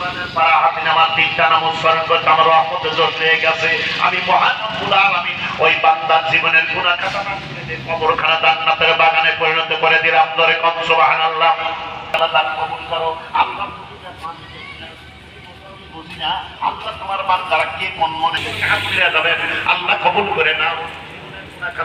কোরআনের তিনটা নাম উচ্চারণ হয়ে গেছে। আমি মহান আমি ওই বান্দার জীবনের গুণা খাতা কবরখানা বাগানে পরিণত করে দিলাম। ধরে কম, সুবহানাল্লাহ।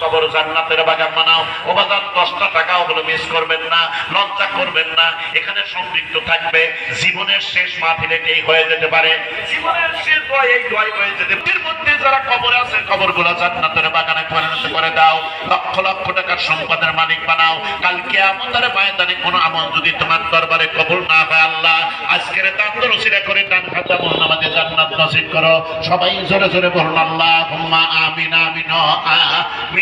কবর জান্নাতের বাগান বানাও। ও বাজার, দশটা টাকাও হলো মিস করবেন না, লজ্জা করবেন না। এখানে সম্পৃক্ত থাকবে। জীবনের শেষ মাহফিলে এই হয়ে যেতে পারে। জীবনের শেষ দোয়া এই দোয়াই হয়ে যেতে পারে। মধ্যে যারা কবর আছে কবরগুলো জান্নাতের বাগানে পরিণত করে দাও। লক্ষ লক্ষ টাকার সম্পদের মালিক বানাও। কালকে আমাদের কোনো আমল যদি তোমার দরবারে কবুল না হয়, আল্লাহ, আজকের করে খাতা বলুন আমাদের জান্নাত নসিব করো। সবাই জোরে জোরে বলুন আল্লাহ হুম্মা আমিন আমিন।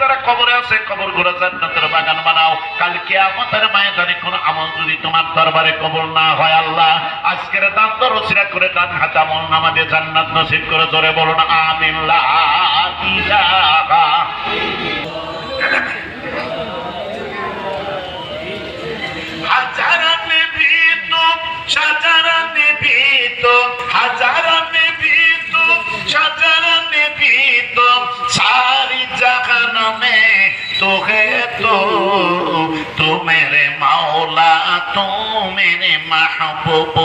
যারা কবরে আছে, কবরগুলো জান্নাতের বাগান বানাও। কালকে আমাদের ময়দানে কোন আমল যদি তোমার দরবারে কবর না হয় আল্লাহ, আজকের দান তো রসিরা করে দান হাতে আমল নামাতে জান্নাত নসিব করে জোরে বলুন ইলাহা। তো হে তো তো মেরে মাওলা তো মেরে মাহবুব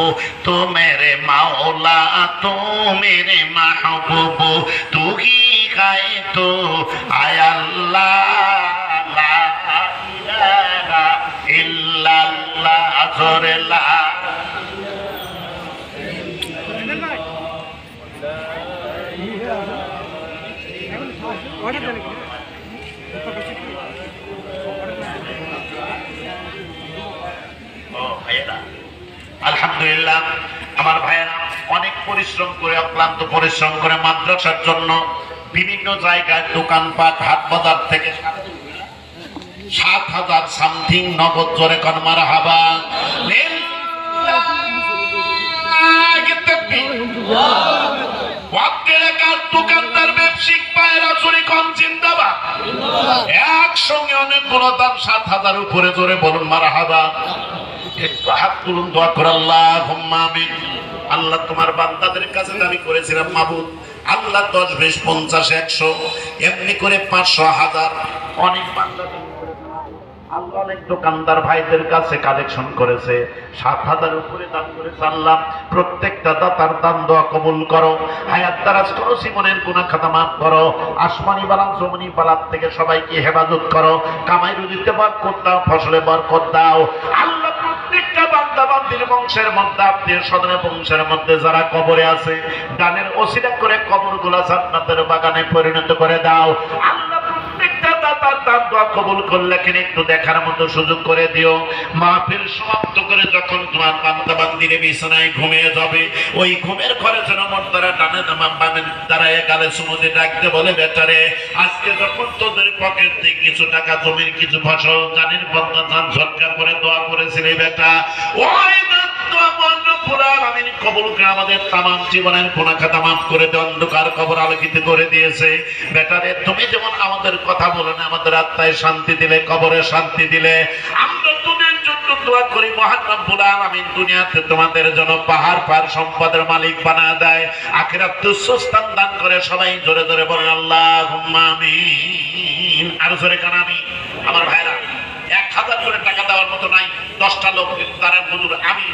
তো মেরে মাওলা তো মেরে মাহবুব তু হি খায় তো আয় আল্লাহ, লা ইলাহা ইল্লাল্লাহ, জোরে লা। ও ভাইয়েরা আলহামদুলিল্লাহ, আমার ভাইয়েরা অনেক পরিশ্রম করে, অক্লান্ত পরিশ্রম করে মাদ্রাসার জন্য বিভিন্ন জায়গায় দোকানপাট, হাট বাজার থেকে সাত হাজার সামথিং নগদ জোরে কনমার হাবা। দোকানদার, ব্যবসায়িক কম একসঙ্গে অনেকগুলো দাম সাত হাজার উপরে জোরে বলুন মারা হাবা। হাত তুলুন দোয়া করে আল্লাহ আল্লাহ তোমার বান্দাদের কাছে দাবি করেছিলাম মাবুদ আল্লাহ দশ বিশ পঞ্চাশ একশো এমনি করে পাঁচশো হাজার অনেক বান্দা আল্লাহ অনেক দোকানদার ভাইদের কাছে কালেকশন করেছে সাত হাজার উপরে দান করেছে আল্লাহ প্রত্যেকটা দাতার দান দোয়া কবুল করো হায়াত দারাজ করো জীবনের গুণা খাতা মাফ করো আসমানি বালাম জমনি বালার থেকে সবাইকে হেফাজত করো কামাই রুজিতে বরকত দাও ফসলে বরকত দাও আল্লাহ বান্দা বংশের মধ্যে আত্মীয় স্বজনের বংশের মধ্যে যারা কবরে আছে গানের অসিলা করে কবরগুলা জান্নাতের বাগানে পরিণত করে দাও। আল্লাহ দাতার দান দোয়া কবুল করলে কিনা একটু দেখার মতো সুযোগ করে দিও। মাহফিল সমাপ্ত করে যখন তোমার বান্দা বান্দিরে বিছানায় ঘুমিয়ে যাবে, ওই ঘুমের ঘরে যেন মন তারা ডানে দামাম বামেন দাঁড়ায় গালে সুমদে ডাকতে বলে বেটারে আজকে যখন তোদের পকেট থেকে কিছু টাকা, জমির কিছু ফসল, জানির বন্ধা ধান সরকার করে দোয়া করেছিলে বেটা, ওই আমি কবল করে আমাদের তামাম জীবনের কোনা খাতা মাফ করে অন্ধকার কবর আলোকিত করে দিয়েছে। বেটারে, তুমি যেমন আমাদের কথা বলে না, আমাদের আত্মায় শান্তি দিলে, কবরে শান্তি দিলে। আমরা তোদের জন্য দোয়া করি, মহান রব্বুল আলামিন দুনিয়াতে তোমাদের জন্য পাহাড় পাহাড় সম্পদের মালিক বানা দেয়। আখিরাত তুচ্ছস্থান দান করে সবাই জোরে জোরে বলেন, আল্লাহুম্মা আমিন। আর জোরে কান আমি, আমার ভাইরা, এক হাজার করে টাকা দেওয়ার মতো নাই, দশটা লোক তারা হুজুর, আমি